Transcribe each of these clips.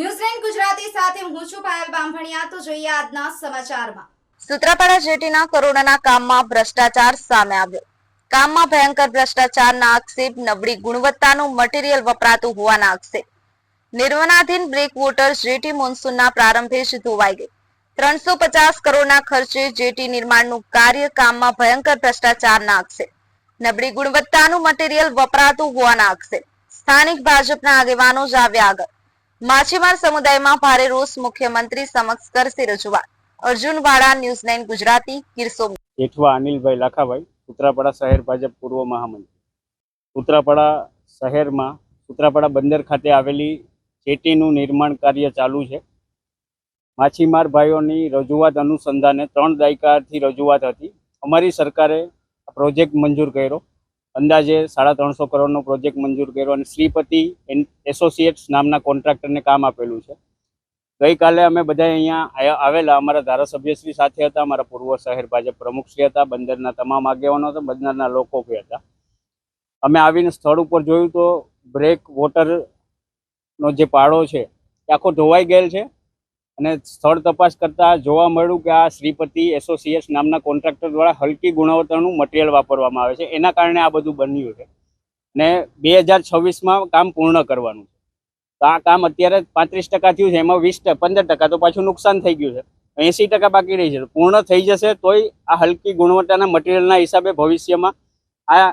ન્યૂઝલેન્ડ ગુજરાતી સાથે હું છું પાયલ બામભણિયા તો જોઈએ આજના સમાચારમાં. સુત્રાપાડા જેટીના કરોડના કામમાં ભ્રષ્ટાચાર સામે આવ્યો. કામમાં ભયંકર ભ્રષ્ટાચારના આક્ષેપ, નબળી ગુણવત્તાનું મટીરીયલ વપરાતું હોવાના આક્ષેપ. નિર્માણાધીન બ્રેક વોટર જેટી મોન્સૂનના પ્રારંભે જ ધોવાઈ ગઈ. ત્રણસો પચાસ કરોડના ખર્ચે જેટી નિર્માણનું કાર્ય કામમાં ભયંકર ભ્રષ્ટાચારના આક્ષેપ. નબળી ગુણવત્તાનું મટીરીયલ વપરાતું હોવાના આક્ષેપ. સ્થાનિક ભાજપના આગેવાનો જ આવ્યા આગળ. માછીમાર સમુદાયમાં ભારે રોષ મુખ્યમંત્રી સમક્ષ કરશે રજૂઆત. અર્જુન વાળા, ન્યૂઝ નાઇન ગુજરાતી, ગીર જેઠવા અનિલભાઈ લાખાભાઈ, ઉત્તરાપાડા શહેર ભાજપ પૂર્વ મહામંત્રી. ઉત્તરાપાડા શહેરમાં, ઉત્તરાપાડા બંદર ખાતે આવેલી જેટીનું નિર્માણ કાર્ય ચાલુ છે. માછીમાર ભાઈઓની રજૂઆત અનુસંધાને ત્રણ દાયકાથી રજૂઆત હતી. અમારી સરકારે પ્રોજેક્ટ મંજૂર કર્યો. અંદાજે સાડા ત્રણસો કરોડનો પ્રોજેક્ટ મંજૂર કર્યો અને શ્રીપતિ એસોસિએટ્સ નામના કોન્ટ્રાક્ટરને કામ આપેલું છે. ગઈકાલે અમે બધા અહીંયા આવેલા અમારા ધારાસભ્યશ્રી સાથે હતા, અમારા પૂર્વ શહેર ભાજપ પ્રમુખશ્રી હતા, બંદરના તમામ આગેવાનો હતા, બંદરના લોકો બી હતા. અમે આવીને સ્થળ ઉપર જોયું તો બ્રેક વોટરનો જે પાડો છે એ આખો ધોવાઈ ગયેલ છે. અને સ્થળ તપાસ કરતાં જોવા મળ્યું કે આ શ્રીપતિ એસોસિએટ્સ નામના કોન્ટ્રાક્ટર દ્વારા હલકી ગુણવત્તાનું મટીરિયલ વાપરવામાં આવે છે. એના કારણે આ બધું બન્યું છે. ને બે હજાર છવ્વીસમાં કામ પૂર્ણ કરવાનું છે. તો આ કામ અત્યારે પાંત્રીસ ટકા થયું છે, એમાં વીસ પંદર ટકા તો પાછું નુકસાન થઈ ગયું છે. એંસી ટકા બાકી રહી છે. પૂર્ણ થઈ જશે તોય આ હલકી ગુણવત્તાના મટીરિયલના હિસાબે ભવિષ્યમાં આ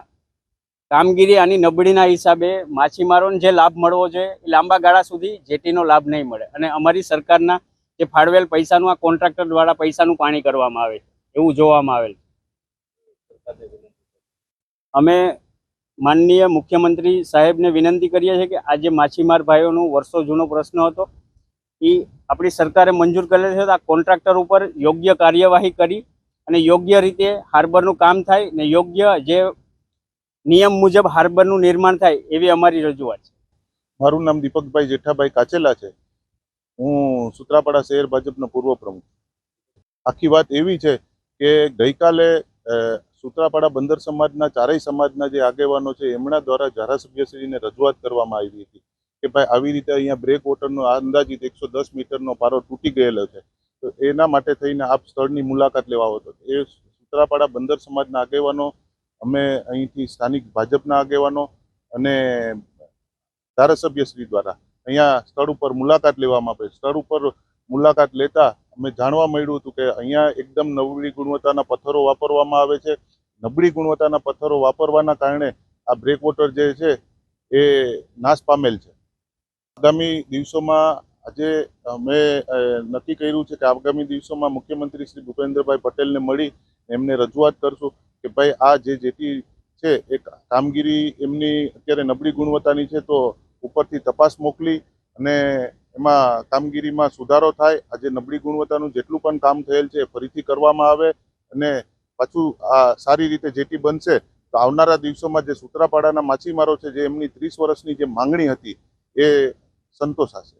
કામગીરી આની નબળીના હિસાબે માછીમારોને જે લાભ મળવો જોઈએ, એ લાંબા ગાળા સુધી જેટીનો લાભ નહીં મળે. અને અમારી સરકારના જે ફાળવેલ પૈસાનું, આ કોન્ટ્રાક્ટર દ્વારા પૈસાનું પાણી કરવામાં આવે એવું જોવામાં આવેલ અમે માનનીય મુખ્યમંત્રી સાહેબને વિનંતી કરીએ છીએ કે આજે માછીમાર ભાઈઓનો વર્ષો જૂનો પ્રશ્ન હતો એ આપણી સરકારે મંજૂર કરેલ છે તો આ કોન્ટ્રાક્ટર ઉપર યોગ્ય કાર્યવાહી કરી અને યોગ્ય રીતે હાર્બરનું કામ થાય ને યોગ્ય જે નિયમ મુજબ હાર્બરનું નિર્માણ થાય એવી અમારી રજૂઆત છે. મારું નામ દીપકભાઈ જેઠાભાઈ કાચેલા છે. હું સુત્રાપાડા શહેર ભાજપનો પૂર્વ પ્રમુખ. આખી વાત એવી છે કે ગઈકાલે સુત્રાપાડા બંદર સમાજના ચારેય સમાજના જે આગેવાનો છે, એમના દ્વારા ધારાસભ્યશ્રીને રજૂઆત કરવામાં આવી હતી કે ભાઈ, આવી રીતે અહીંયા બ્રેક વોટરનો અંદાજિત એકસો દસ મીટરનો પારો તૂટી ગયેલો છે. તો એના માટે થઈને આપ સ્થળની મુલાકાત લેવા હતો. એ સુત્રાપાડા બંદર સમાજના આગેવાનો, અમે અહીંથી સ્થાનિક ભાજપના આગેવાનો અને ધારાસભ્યશ્રી દ્વારા અહીંયા સ્થળ ઉપર મુલાકાત લેવામાં આવે. સ્થળ ઉપર મુલાકાત લેતા અમે જાણવા મળ્યું હતું કે અહીંયા એકદમ નબળી ગુણવત્તાના પથ્થરો વાપરવામાં આવે છે. નબળી ગુણવત્તાના પથ્થરો વાપરવાના કારણે આ બ્રેક વોટર જે છે એ નાશ પામેલ છે. આગામી દિવસોમાં આજે અમે નક્કી કર્યું છે કે આગામી દિવસોમાં મુખ્યમંત્રી શ્રી ભૂપેન્દ્રભાઈ પટેલને મળી એમને રજૂઆત કરશું કે ભાઈ આ જે જેટી છે એ કામગીરી એમની અત્યારે નબળી ગુણવત્તાની છે તો ઉપરથી તપાસ મોકલી અને એમાં કામગીરીમાં સુધારો થાય, આજે નબળી ગુણવત્તાનું જેટલું પણ કામ થયેલ છે ફરીથી કરવામાં આવે અને પાછું આ સારી રીતે જેટી બનશે, તો આવનારા દિવસોમાં જે સુત્રાપાડાના માછીમારો છે, જે એમની ત્રીસ વર્ષની જે માંગણી હતી એ સંતોષાશે.